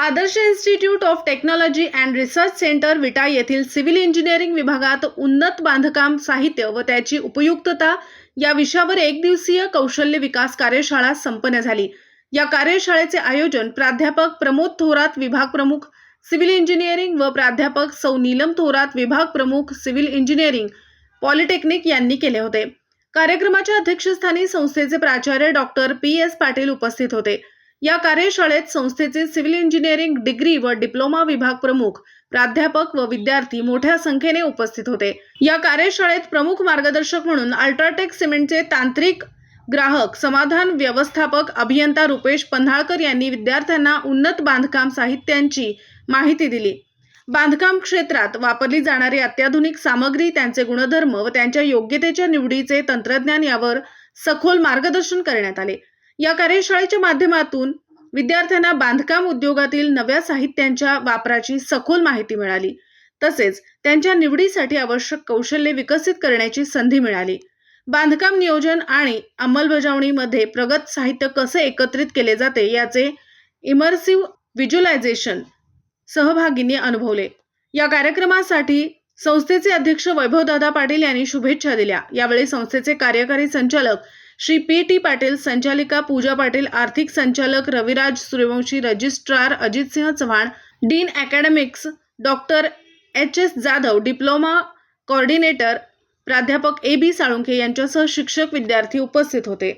Adarsh institute of technology and research centre Vita येथील civil engineering विभागात उन्नत बांधकाम साहित्य व त्याची उपयुक्तता या विषयावर एक दिवसीय कौशल्य विकास कार्यशाळा संपन्न झाली. या कार्यशाळेचे आयोजन प्राध्यापक प्रमोद थोरात विभाग प्रमुख सिव्हिल इंजिनिअरिंग व प्राध्यापक सौ नीलम थोरात विभाग प्रमुख सिव्हिल इंजिनिअरिंग पॉलिटेक्निक यांनी केले होते. कार्यक्रमाच्या अध्यक्षस्थानी संस्थेचे प्राचार्य डॉक्टर पी एस पाटील उपस्थित होते. या कार्यशाळेत संस्थेचे सिव्हिल इंजिनिअरिंग डिग्री व डिप्लोमा विभाग प्रमुख प्राध्यापक व विद्यार्थी मोठ्या संख्येने उपस्थित होते. या कार्यशाळेत प्रमुख मार्गदर्शक म्हणून अल्ट्राटेक सिमेंटचे तांत्रिक ग्राहक समाधान व्यवस्थापक अभियंता रुपेश पन्हाळकर यांनी विद्यार्थ्यांना उन्नत बांधकाम साहित्यांची माहिती दिली. बांधकाम क्षेत्रात वापरली जाणारी अत्याधुनिक सामग्री त्यांचे गुणधर्म व त्यांच्या योग्यतेच्या निवडीचे तंत्रज्ञान यावर सखोल मार्गदर्शन करण्यात आले. या कार्यशाळेच्या माध्यमातून विद्यार्थ्यांना बांधकाम उद्योगातील नव्या साहित्यांच्या वापराची सखोल माहिती मिळाली. तसेच त्यांच्या निवडीसाठी आवश्यक कौशल्ये विकसित करण्याची संधी मिळाली. बांधकाम नियोजन आणि अंमलबजावणीमध्ये प्रगत साहित्य कसे एकत्रित केले जाते याचे इमर्सिव्ह व्हिज्युलायझेशन सहभागींनी अनुभवले. या कार्यक्रमासाठी संस्थेचे अध्यक्ष वैभवदादा पाटील यांनी शुभेच्छा दिल्या. यावेळी संस्थेचे कार्यकारी संचालक श्री पी टी पाटील संचालिका पूजा पाटील आर्थिक संचालक Raviraj Suryavanshi registrar Ajitsinh Chavan dean academics doctor H S Jadhav diploma coordinator प्राध्यापक ए बी साळुंखे यांच्यासह शिक्षक विद्यार्थी उपस्थित होते.